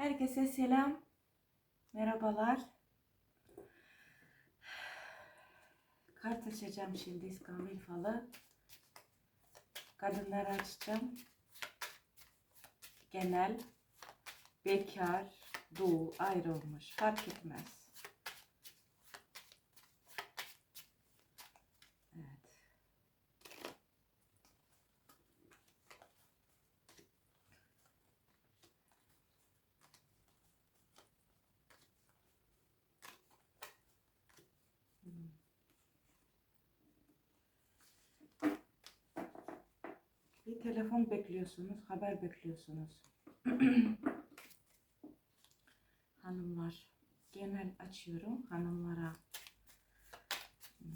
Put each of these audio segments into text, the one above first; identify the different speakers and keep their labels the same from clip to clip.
Speaker 1: Herkese selam. Merhabalar. Kart açacağım şimdi İskambil falı. Kadınlar açacağım. Genel, bekar, doğu, ayrılmış fark etmez. Evet. Telefon bekliyorsunuz, haber bekliyorsunuz. Hanımlar, genel açıyorum hanımlara. Hmm.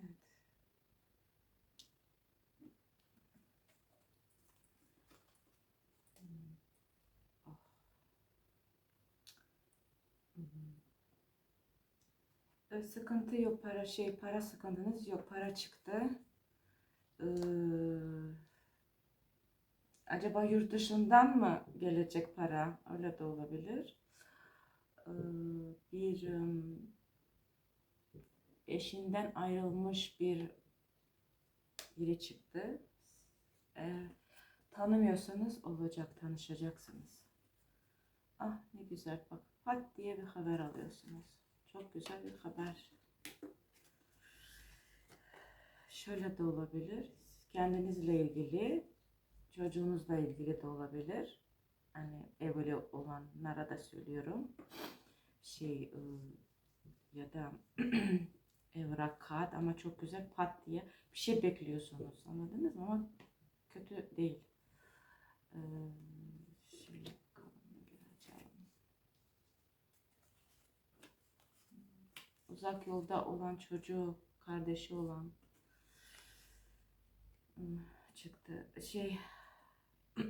Speaker 1: Evet. Hmm. Oh. Hmm. Ee, Sıkıntı yok para şey para sıkıntınız yok para çıktı. Ee, acaba yurt dışından mı gelecek para? Öyle de olabilir. Ee, bir ım, eşinden ayrılmış bir biri çıktı. Eğer tanımıyorsanız olacak tanışacaksınız. Ah ne güzel bak pat diye bir haber alıyorsunuz. Çok güzel bir haber. Şöyle de olabilir. Kendinizle ilgili, çocuğunuzla ilgili de olabilir. Hani evli olanlara da söylüyorum. Şey ıı, ya da evrak kağıt ama çok güzel pat diye bir şey bekliyorsunuz. Anladınız mı? Ama kötü değil. Ee, şöyle bakalım ne göreceğim. Uzak yolda olan çocuğu, kardeşi olan hmm, çıktı. Şey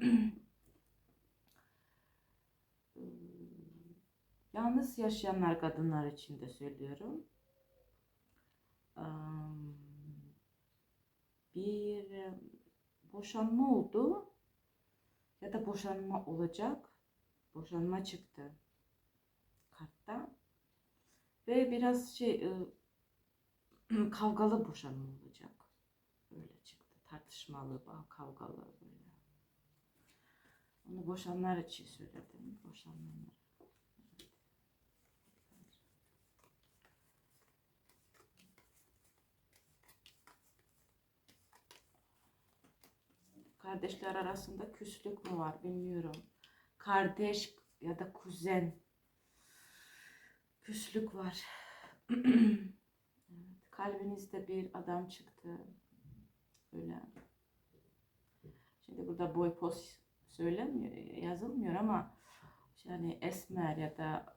Speaker 1: yalnız yaşayanlar kadınlar için de söylüyorum. Am, Bir boşanma oldu ya da boşanma olacak. Boşanma çıktı kartta. Ve biraz şey e, kavgalı boşanma olacak. Böyle çıktı. Tartışmalı, kavgalı böyle. Onu boşanlar için söyledim. Boşanmalar. Kardeşler arasında küslük mü var bilmiyorum. Kardeş ya da kuzen küslük var. evet, kalbinizde bir adam çıktı. Öyle. Şimdi burada boy pos söylemiyor, yazılmıyor ama yani esmer ya da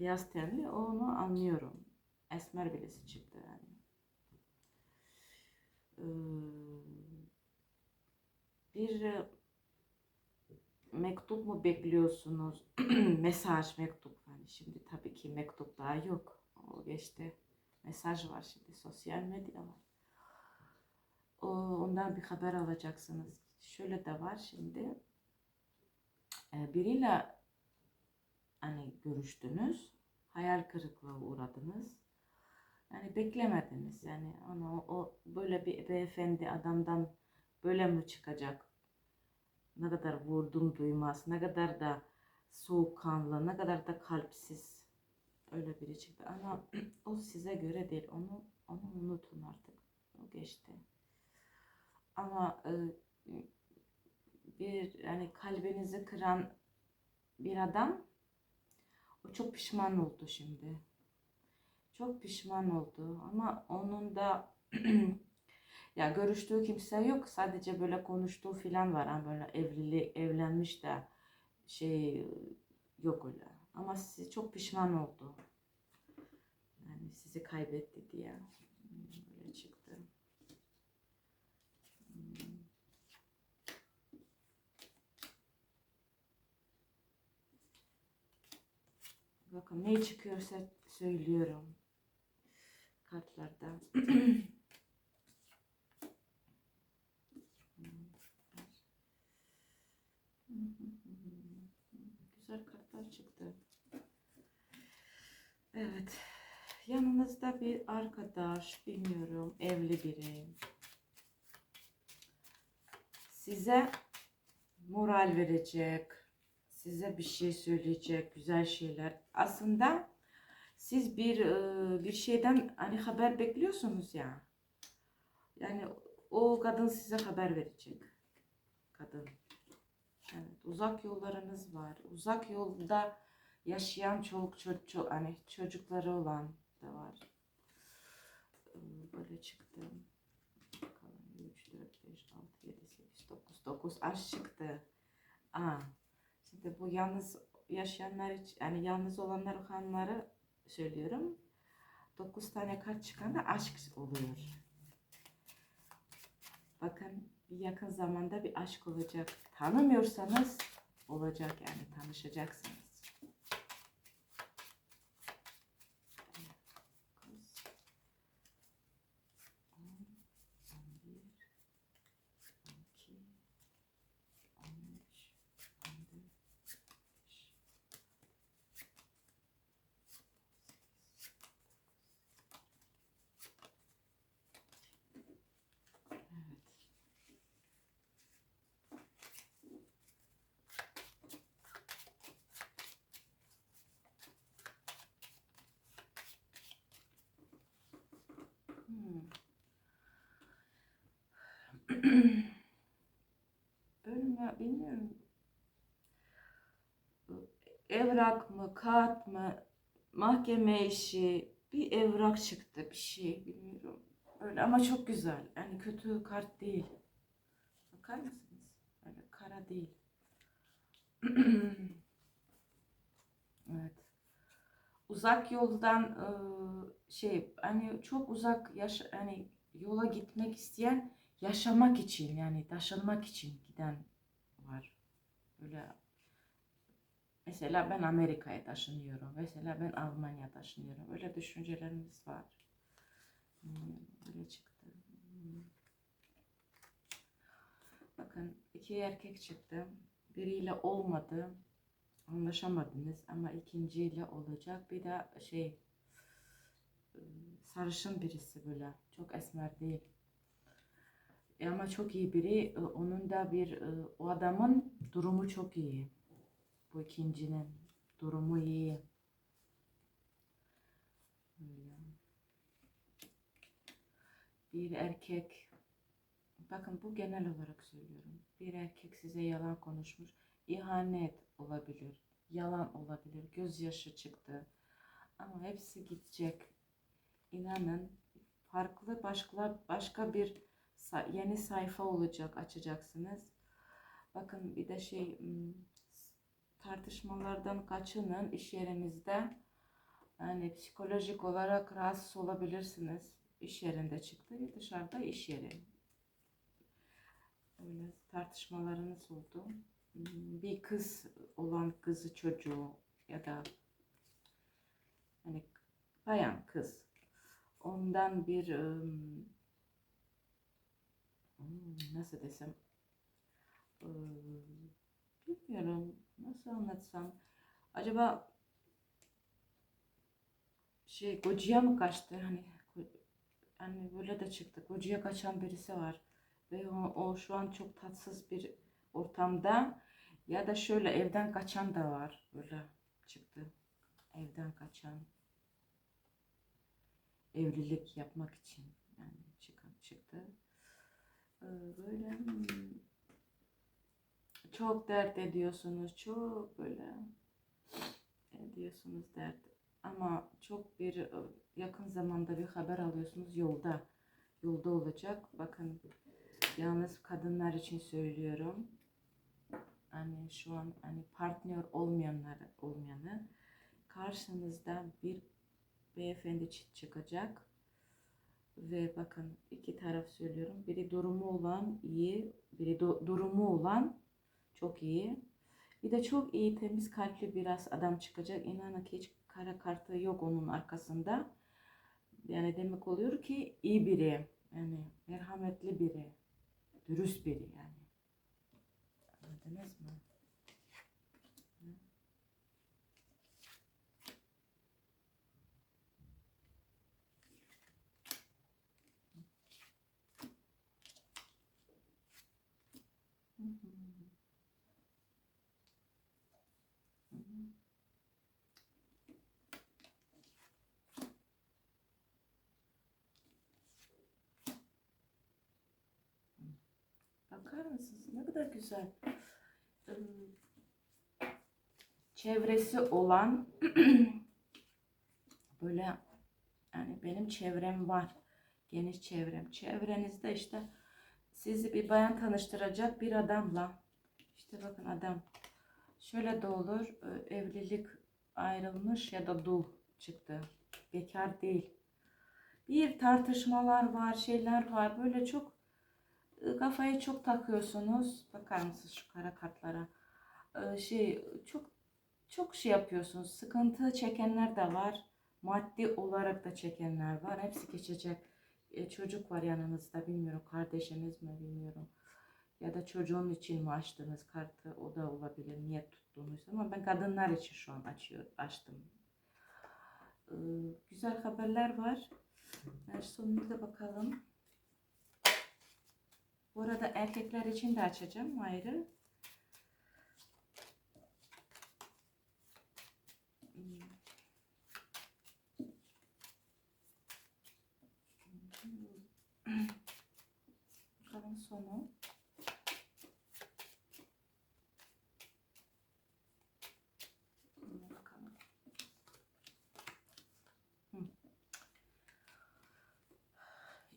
Speaker 1: beyaz tenli onu anlıyorum. Esmer birisi çıktı yani. Ee, bir e, mektup mu bekliyorsunuz? Mesaj, mektup. Hani şimdi ki mektup daha yok. O geçti. Mesaj var şimdi. Sosyal medya var. O, ondan bir haber alacaksınız. Şöyle de var şimdi. E, biriyle hani görüştünüz. Hayal kırıklığı uğradınız. Yani beklemediniz. Yani onu o böyle bir beyefendi adamdan böyle mi çıkacak? Ne kadar vurdum duymaz, ne kadar da soğukkanlı, ne kadar da kalpsiz öyle biri çıktı. Ama o size göre değil. Onu onu unutun artık. O geçti. Ama e, bir yani kalbinizi kıran bir adam o çok pişman oldu şimdi. Çok pişman oldu ama onun da ya görüştüğü kimse yok. Sadece böyle konuştuğu filan var. Yani böyle evlili evlenmiş de şey yok öyle. Ama sizi çok pişman oldu. Yani sizi kaybetti diye. Böyle çıktı. Bakın ne çıkıyorsa söylüyorum kartlarda. güzel kartlar çıktı. Evet. Yanınızda bir arkadaş, bilmiyorum, evli biri. Size moral verecek, size bir şey söyleyecek, güzel şeyler. Aslında siz bir e, bir şeyden hani haber bekliyorsunuz ya. Yani o kadın size haber verecek. Kadın. Evet, uzak yollarınız var. Uzak yolda yaşayan çoluk çocuk hani çocukları olan da var. Böyle çıktı. Bakalım 3 4 5 6 7 8 9 9 aş çıktı. Aa. Şimdi bu yalnız yaşayanlar için yani yalnız olanlar hanları söylüyorum. 9 tane kart çıkan da aşk oluyor. Bakın yakın zamanda bir aşk olacak. Tanımıyorsanız olacak yani tanışacaksınız. Bölme bilmiyorum. Evrak mı, kağıt mı, mahkeme işi, bir evrak çıktı, bir şey bilmiyorum. Öyle ama çok güzel. Yani kötü kart değil. Bakar mısınız? Öyle kara değil. Evet. Uzak yoldan e, şey hani çok uzak yaş hani yola gitmek isteyen yaşamak için yani taşınmak için giden var. Öyle mesela ben Amerika'ya taşınıyorum. Mesela ben Almanya'ya taşınıyorum. Öyle düşüncelerimiz var. Hmm, Öyle çıktı. Hmm. Bakın iki erkek çıktı. Biriyle olmadı. Anlaşamadınız ama ikinciyle olacak. Bir de şey e, sarışın birisi böyle. Çok esmer değil. E ama çok iyi biri. E, Onun da bir e, o adamın durumu çok iyi. Bu ikincinin durumu iyi. Bir erkek bakın bu genel olarak söylüyorum. Bir erkek size yalan konuşmuş. İhanet olabilir. Yalan olabilir. Gözyaşı çıktı. Ama hepsi gidecek. İnanın farklı başka başka bir yeni sayfa olacak açacaksınız. Bakın bir de şey hmm, tartışmalardan kaçının iş yerinizde. Yani psikolojik olarak rahatsız olabilirsiniz. İş yerinde çıktı. Dışarıda iş yeri. Öyle tartışmalarınız oldu. Hmm, Bir kız olan kızı çocuğu ya da hani bayan kız ondan bir nasıl desem? Im, bilmiyorum. Nasıl anlatsam? Acaba şey kocaya mı kaçtı? Hani hani böyle de çıktı. Kocaya kaçan birisi var. Ve o, o şu an çok tatsız bir ortamda. Ya da şöyle evden kaçan da var. Böyle çıktı. Evden kaçan. Evlilik yapmak için yani çıkan çıktı. Ee, böyle hmm, çok dert ediyorsunuz çok böyle ediyorsunuz dert. Ama çok bir e, yakın zamanda bir haber alıyorsunuz yolda. Yolda olacak. Bakın yalnız kadınlar için söylüyorum. Hani şu an hani partner olmayanlar olmayanı karşınızda bir beyefendi çıkacak ve bakın iki taraf söylüyorum. Biri durumu olan iyi biri du- durumu olan çok iyi. Bir de çok iyi temiz kalpli biraz adam çıkacak. İnanın ki hiç kara kartı yok onun arkasında. Yani demek oluyor ki iyi biri yani merhametli biri dürüst biri yani. Anladınız mı? Bakar mısınız? Ne kadar güzel. Çevresi olan böyle yani benim çevrem var. Geniş çevrem. Çevrenizde işte sizi bir bayan tanıştıracak bir adamla. İşte bakın adam. Şöyle de olur. e, Evlilik ayrılmış ya da dul çıktı. Bekar değil. Bir tartışmalar var, şeyler var. Böyle çok kafayı çok takıyorsunuz. Bakar mısınız şu kara kartlara? E, Şey çok çok şey yapıyorsunuz. Sıkıntı çekenler de var. Maddi olarak da çekenler var. Hepsi geçecek. E, çocuk var yanınızda bilmiyorum. Kardeşiniz mi bilmiyorum. Ya da çocuğun için mi açtınız kartı? O da olabilir. Niye tuttuğunuz ama ben kadınlar için şu an açıyor, açtım. E, güzel haberler var. Yani sonuna da bakalım. Bu arada erkekler için de açacağım ayrı. Bakalım sonu.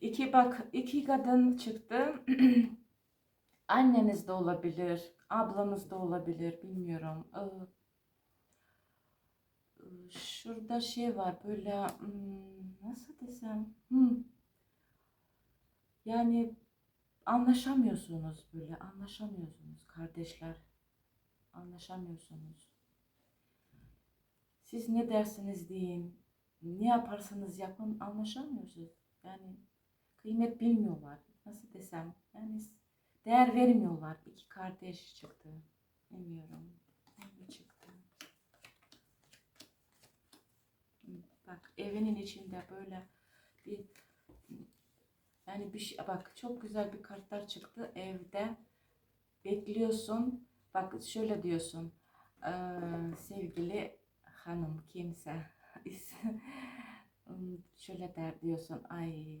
Speaker 1: İki bak iki kadın çıktı. Anneniz de olabilir, ablanız da olabilir, bilmiyorum. Ee, Şurada şey var böyle hmm, nasıl desem hmm. yani anlaşamıyorsunuz böyle anlaşamıyorsunuz kardeşler anlaşamıyorsunuz. Siz ne dersiniz deyin ne yaparsanız yapın anlaşamıyorsunuz. Yani kıymet bilmiyorlar nasıl desem yani değer vermiyorlar. İki kardeş çıktı. Bilmiyorum. Ne çıktı. Bak evinin içinde böyle bir yani bir şey bak çok güzel bir kartlar çıktı evde. Bekliyorsun. Bak şöyle diyorsun. Eee, sevgili hanım kimse. Şöyle der diyorsun. Ay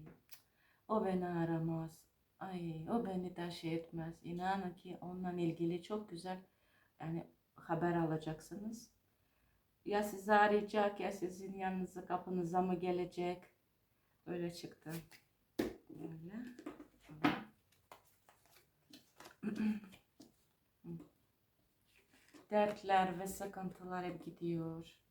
Speaker 1: o beni aramaz ay o beni de şey etmez inanın ki onunla ilgili çok güzel yani haber alacaksınız ya sizi arayacak ya sizin yanınıza kapınıza mı gelecek. Öyle çıktı. Böyle. Dertler ve sıkıntılar hep gidiyor.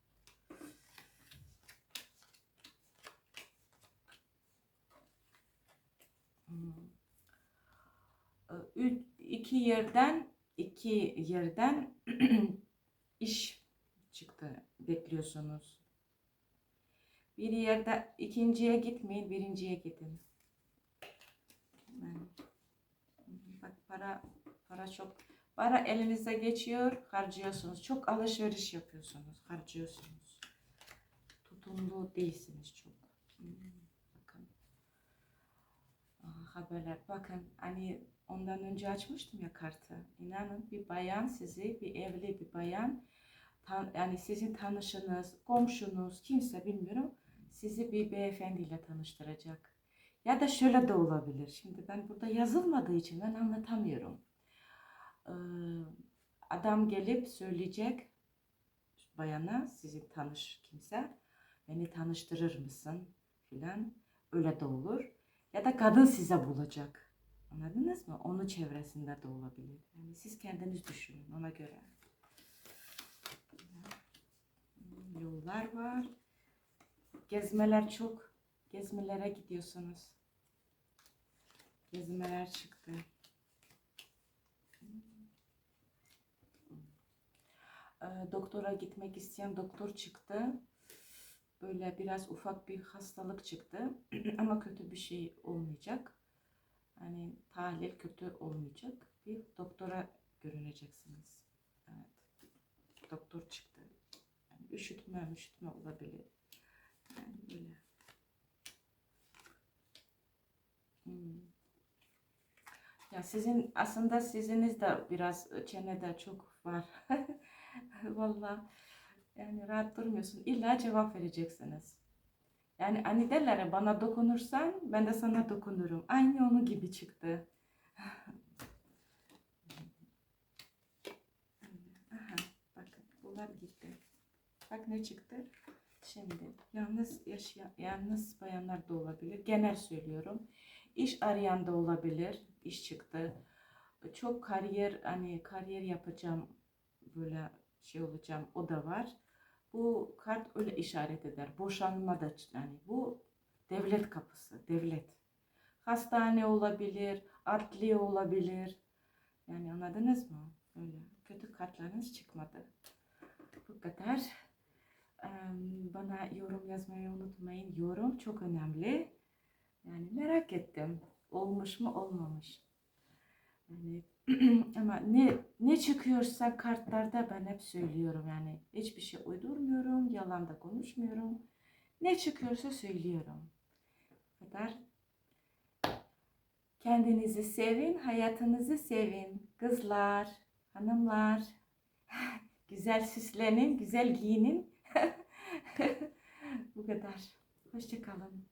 Speaker 1: İki yerden iki yerden iş çıktı bekliyorsunuz. Bir yerde ikinciye gitmeyin, birinciye gidin. Bak para para çok para elinize geçiyor, harcıyorsunuz. Çok alışveriş yapıyorsunuz, harcıyorsunuz. Tutumlu değilsiniz çok. Hmm, Bakın. Aa, haberler. Bakın hani ondan önce açmıştım ya kartı. İnanın bir bayan sizi, bir evli bir bayan tan yani sizin tanışınız, komşunuz, kimse bilmiyorum sizi bir beyefendiyle tanıştıracak. Ya da şöyle de olabilir. Şimdi ben burada yazılmadığı için ben anlatamıyorum. Ee, adam gelip söyleyecek bayana sizin tanış kimse beni tanıştırır mısın filan öyle de olur. Ya da kadın size bulacak. Anladınız mı? Onun çevresinde de olabilir. Yani siz kendiniz düşünün ona göre. yollar var. Gezmeler çok. Gezmelere gidiyorsunuz. Gezmeler çıktı. Ee, Doktora gitmek isteyen doktor çıktı. Böyle biraz ufak bir hastalık çıktı. Ama kötü bir şey olmayacak. Hani tahlil kötü olmayacak. Bir doktora görüneceksiniz. Evet. Doktor çıktı üşütme üşütme olabilir. Yani böyle. Hmm. Ya sizin aslında siziniz de biraz çenede çok var. Vallahi yani rahat durmuyorsun. İlla cevap vereceksiniz. Yani hani derler ya bana dokunursan ben de sana dokunurum. Aynı onun gibi çıktı. Aha, bakın bunlar gitti. Bak ne çıktı. Şimdi yalnız yaşayan, yalnız bayanlar da olabilir. Genel söylüyorum. İş arayan da olabilir. İş çıktı. Çok kariyer hani kariyer yapacağım böyle şey olacağım o da var. Bu kart öyle işaret eder. Boşanma da yani bu devlet kapısı, devlet. Hastane olabilir, adliye olabilir. Yani anladınız mı? Öyle. Kötü kartlarınız çıkmadı. Bu kadar. Bana yorum yazmayı unutmayın. Yorum çok önemli. Yani merak ettim. Olmuş mu olmamış. Yani ama ne ne çıkıyorsa kartlarda ben hep söylüyorum yani hiçbir şey uydurmuyorum, yalan da konuşmuyorum. Ne çıkıyorsa söylüyorum. Bu kadar. Kendinizi sevin, hayatınızı sevin. Kızlar, hanımlar. Güzel süslenin, güzel giyinin. Bu kadar. Hoşçakalın.